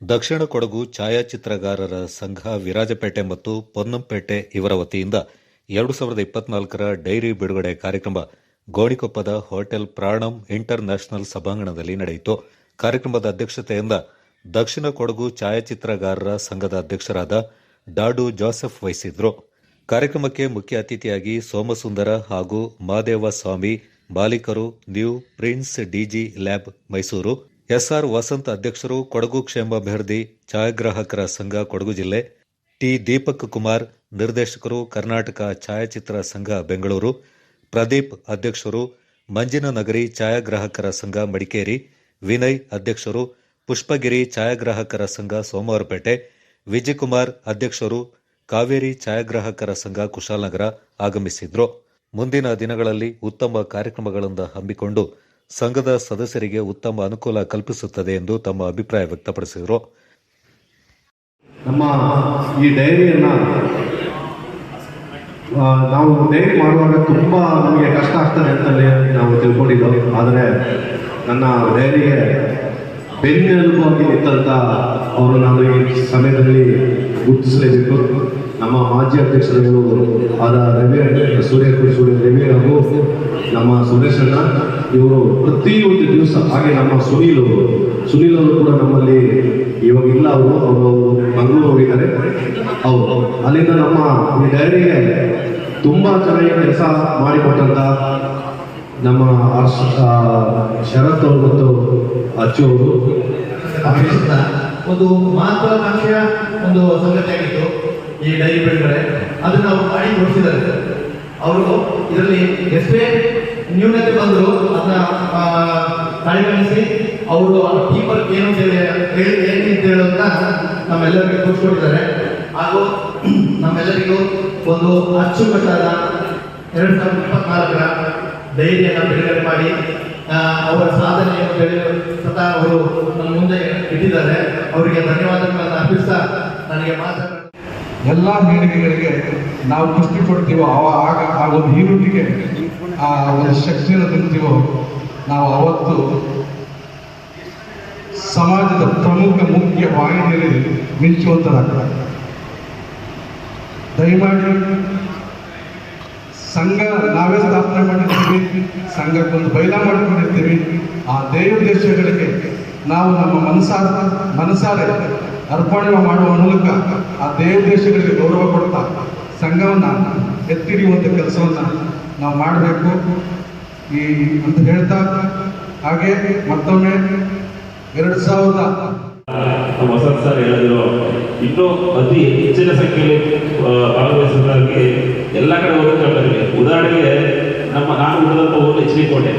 ದಕ್ಷಿಣ ಕೊಡಗು ಛಾಯಾಚಿತ್ರಗಾರರ ಸಂಘ ವಿರಾಜಪೇಟೆ ಮತ್ತು ಪೊನ್ನಂಪೇಟೆ ಇವರ ವತಿಯಿಂದ ಎರಡು ಸಾವಿರದ ಇಪ್ಪತ್ನಾಲ್ಕರ ಡೈರಿ ಬಿಡುಗಡೆ ಕಾರ್ಯಕ್ರಮ ಗೋಣಿಕೊಪ್ಪದ ಹೋಟೆಲ್ ಪ್ರಾಣಂ ಇಂಟರ್ ನ್ಯಾಷನಲ್ ಸಭಾಂಗಣದಲ್ಲಿ ನಡೆಯಿತು. ಕಾರ್ಯಕ್ರಮದ ಅಧ್ಯಕ್ಷತೆಯಿಂದ ದಕ್ಷಿಣ ಕೊಡಗು ಛಾಯಾಚಿತ್ರಗಾರರ ಸಂಘದ ಅಧ್ಯಕ್ಷರಾದ ಡಾಡು ಜೋಸೆಫ್ ವಹಿಸಿದ್ರು ಕಾರ್ಯಕ್ರಮಕ್ಕೆ ಮುಖ್ಯ ಅತಿಥಿಯಾಗಿ ಸೋಮಸುಂದರ ಹಾಗೂ ಮಾದೇವ ಸ್ವಾಮಿ, ಬಾಲಿಕರು, new prince digi lab Mysuru SR Vasanth ಅಧ್ಯಕ್ಷರು ಕೊಡಗು ಕ್ಷೇಮ ಅಭ್ಯರ್ಥಿ ಛಾಯಾಗ್ರಾಹಕರ ಸಂಘ ಕೊಡಗು ಜಿಲ್ಲೆ. ಟಿ ದೀಪಕ್ ಕುಮಾರ್ ನಿರ್ದೇಶಕರು ಕರ್ನಾಟಕ ಛಾಯಾಚಿತ್ರ ಸಂಘ ಬೆಂಗಳೂರು. ಪ್ರದೀಪ್ ಅಧ್ಯಕ್ಷರು ಮಂಜಿನ ನಗರಿ ಛಾಯಾಗ್ರಾಹಕರ ಸಂಘ ಮಡಿಕೇರಿ. ವಿನಯ್ ಅಧ್ಯಕ್ಷರು ಪುಷ್ಪಗಿರಿ ಛಾಯಾಗ್ರಾಹಕರ ಸಂಘ ಸೋಮವಾರಪೇಟೆ. ವಿಜಯಕುಮಾರ್ ಅಧ್ಯಕ್ಷರು ಕಾವೇರಿ ಛಾಯಾಗ್ರಾಹಕರ ಸಂಘ ಕುಶಾಲನಗರ ಆಗಮಿಸಿದ್ರು. ಮುಂದಿನ ದಿನಗಳಲ್ಲಿ ಉತ್ತಮ ಕಾರ್ಯಕ್ರಮಗಳನ್ನು ಹಮ್ಮಿಕೊಂಡು ಸಂಘದ ಸದಸ್ಯರಿಗೆ ಉತ್ತಮ ಅನುಕೂಲ ಕಲ್ಪಿಸುತ್ತದೆ ಎಂದು ತಮ್ಮ ಅಭಿಪ್ರಾಯ ವ್ಯಕ್ತಪಡಿಸಿದರು. ನಮ್ಮ ಈ ಡೈರಿಯನ್ನು ನಾವು ಡೈರಿ ಮಾಡುವಾಗ ತುಂಬ ನಮಗೆ ಕಷ್ಟ ಆಗ್ತದೆ ಅಂತಲೇ ನಾವು ತಿಳ್ಕೊಂಡಿದ್ದೆವು. ಆದರೆ ನನ್ನ ಡೈರಿಗೆ ಬೆನ್ನೆಲುಬಾಗಿ ನಿಂತಂಥ ಅವರು ನಾನು ಈ ಸಮಯದಲ್ಲಿ ಗುರುತಿಸಲೇಬೇಕು. ನಮ್ಮ ಮಾಜಿ ಅಧ್ಯಕ್ಷರು ಆದ ರವಿ ಸೂರ್ಯ ಸೂರ್ಯ, ರವಿ ಹಾಗೂ ನಮ್ಮ ಸುದರ್ಶನ, ಇವರು ಪ್ರತಿಯೊಂದು ದಿವಸ ಹಾಗೆ ನಮ್ಮ ಸುನೀಲ್ ಅವರು. ಸುನೀಲ್ ಅವರು ಕೂಡ ನಮ್ಮಲ್ಲಿ ಇವಾಗ ಇಲ್ಲ ಅವರು ಅವರು ಮಂಗಳೂರು ಹೋಗಿದ್ದಾರೆ ಹೌದು, ಅಲ್ಲಿಂದ ನಮ್ಮ ಈ ಡೈರಿಗೆ ತುಂಬಾ ಚೆನ್ನಾಗಿ ಕೆಲಸ ಮಾಡಿಕೊಟ್ಟಂತ ನಮ್ಮ ಶರತ್ ಅವರು ಮತ್ತು ಅಚ್ಚು ಅವರು. ಒಂದು ಮಹತ್ವಾಕಾಂಕ್ಷೆಯ ಒಂದು ಸಂಗತಿಯಾಗಿತ್ತು. ಈ ಡೈರಿ ಬಿಡುಗಡೆ ಅದನ್ನ ಅವರು ಮಾಡಿ ತೋರಿಸಿದ್ದಾರೆ ಅವರು ಇದರಲ್ಲಿ ಎಷ್ಟೇ ನ್ಯೂನತೆ ಬಂದರೂ ಅದನ್ನ ಕಡೆಗಣಿಸಿ ಅವರು ಕೀಪರ್ ಏನು ಹೇಳಿ ಏನು ಅಂತ ಹೇಳೋದನ್ನ ನಮ್ಮೆಲ್ಲರಿಗೂ ತೋರಿಸ್ಕೊಟ್ಟಿದ್ದಾರೆ. ಹಾಗೂ ನಮ್ಮೆಲ್ಲರಿಗೂ ಒಂದು ಅಚ್ಚುಕಟ್ಟಾದ ಎರಡು ಸಾವಿರದ ಇಪ್ಪತ್ನಾಲ್ಕರ ಡೈರಿಯನ್ನು ಬಿಡುಗಡೆ ಮಾಡಿ ಅವರ ಸಾಧನೆಯನ್ನು ಸದಾ ಅವರು ನನ್ನ ಮುಂದೆ ಇಟ್ಟಿದ್ದಾರೆ. ಅವರಿಗೆ ಧನ್ಯವಾದಗಳನ್ನು ಅರ್ಪಿಸ್ತಾ ನನಗೆ ಮಾತಾಡ ಎಲ್ಲ ಮೀನುಗಳಿಗೆ ನಾವು ಗುಷ್ಟಿ ಕೊಡ್ತೀವೋ, ಅವ ಆಗ ಆ ಒಂದು ಈರುಳ್ಳಿಗೆ ಆ ಒಂದು ಶಕ್ತಿಯನ್ನು ತಿಂತೀವೋ ನಾವು ಅವತ್ತು ಸಮಾಜದ ಪ್ರಮುಖ ಮುಖ್ಯ ವಾಹಿನಿಯಲ್ಲಿ ಮಿಂಚುವಂಥದ್ದಾಗ್ತದೆ ದಯಮಾಡಿ ಸಂಘ ನಾವೇ ಸ್ಥಾಪನೆ ಮಾಡಿರ್ತೀವಿ ಸಂಘಕ್ಕೊಂದು ಬೈಲ ಮಾಡಿಕೊಂಡಿರ್ತೀವಿ ಆ ದೇವ ದೇಶಗಳಿಗೆ ನಾವು ನಮ್ಮ ಮನಸಾರ ಮನಸಾರೆ ಅರ್ಪಣೆ ಮಾಡುವ ಮೂಲಕ ಆ ದೇವ ದೇಶಗಳಿಗೆ ಗೌರವ ಕೊಡ್ತಾ ಸಂಘವನ್ನು ಎತ್ತಿಡಿಯುವಂಥ ಕೆಲಸವನ್ನು ನಾವು ಮಾಡಬೇಕು. ಈ ಅಂತ ಹೇಳ್ತಾ ಹಾಗೆ ಮತ್ತೊಮ್ಮೆ ಎರಡು ಸಾವಿರದ ವಸಂತ್ ಸರ್ ಹೇಳಿದ್ರು, ಇನ್ನೂ ಅತಿ ಹೆಚ್ಚಿನ ಸಂಖ್ಯೆಯಲ್ಲಿ ಭಾಗವಹಿಸೋದಾಗಿ ಎಲ್ಲ ಕಡೆ ಹೋಗಬೇಕಾದ್ರೆ ಉದಾಹರಣೆಗೆ, ನಮ್ಮ ನಾನು ಉಳಿದಂಥ ಊರು ಎಚ್ ಡಿ ಕೋಟೆ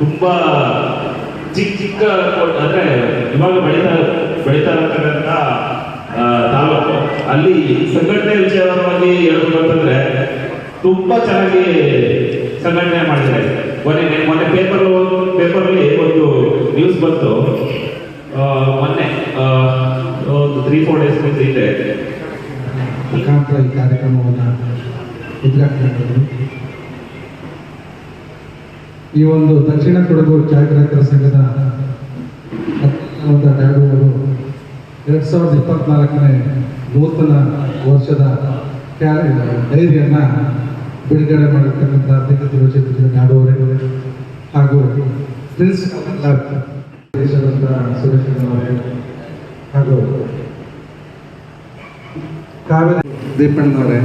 ತುಂಬಾ ಚಿಕ್ಕ ಚಿಕ್ಕ ಕೋಟೆ, ಅಂದ್ರೆ ಇವಾಗ ಬೆಳೀತಾ ಬೆಳೀತಾ ಇರತಕ್ಕಂಥ ತಾಲೂಕು. ಅಲ್ಲಿ ಸಂಘಟನೆ ವಿಚಾರವಾಗಿ ಹೇಳ್ಬೇಕು ಅಂತಂದ್ರೆ, ತುಂಬಾ ಚೆನ್ನಾಗಿ ಸಂಘಟನೆ ಮಾಡಿದ್ದಾರೆ. ಮೊನ್ನೆ ಮೊನ್ನೆ ಪೇಪರ್ ಪೇಪರಲ್ಲಿ ಒಂದು ನ್ಯೂಸ್ ಬಂತು. ಮೊನ್ನೆ ಒಂದು ತ್ರೀ ಫೋರ್ ಡೇಸ್ ಹಿಂದೆ. ಈ ಕಾರ್ಯಕ್ರಮವನ್ನು ಈ ಒಂದು ದಕ್ಷಿಣ ಕೊಡಗು ಛಾಯಾಗ್ರಾಹಕರ ಸಂಘದ ಅಧ್ಯಕ್ಷರಾದ ಡ್ಯಾಡು ಎರಡ್ ಸಾವಿರದ ಇಪ್ಪತ್ನಾಲ್ಕನೇ ನೂತನ ವರ್ಷದ ಕ್ಯಾರಿ ಡೈರಿಯನ್ನು ಬಿಡುಗಡೆ ಮಾಡಿರ್ತಕ್ಕಂಥ ಅಧ್ಯಕ್ಷ ಯೋಜನೆ ಅವರೇ ಹಾಗೂ ಪ್ರಿನ್ಸ್ ದೇಶದಂತ ಸುರೇಶ್ ಹಾಗೂ ಕಾವೇರಿ ದೀಪಣ್ಣವರೇ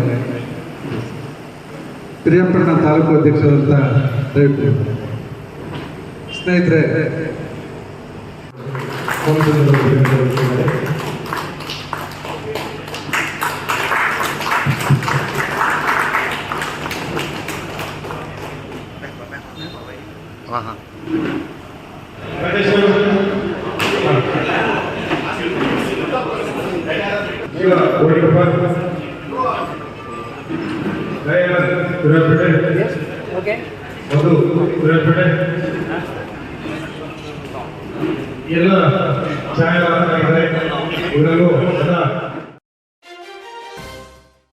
ಪ್ರಿಯಪಟ್ಟಣ ತಾಲೂಕು ಅಧ್ಯಕ್ಷರಂತ ಸ್ನೇಹಿತರೆ Okay. ಎಲ್ಲ ಛಾಯಾಗ್ರಾಹಕರಿದ್ದಾರೆ ಇವರಲ್ಲೂ ಸದಾ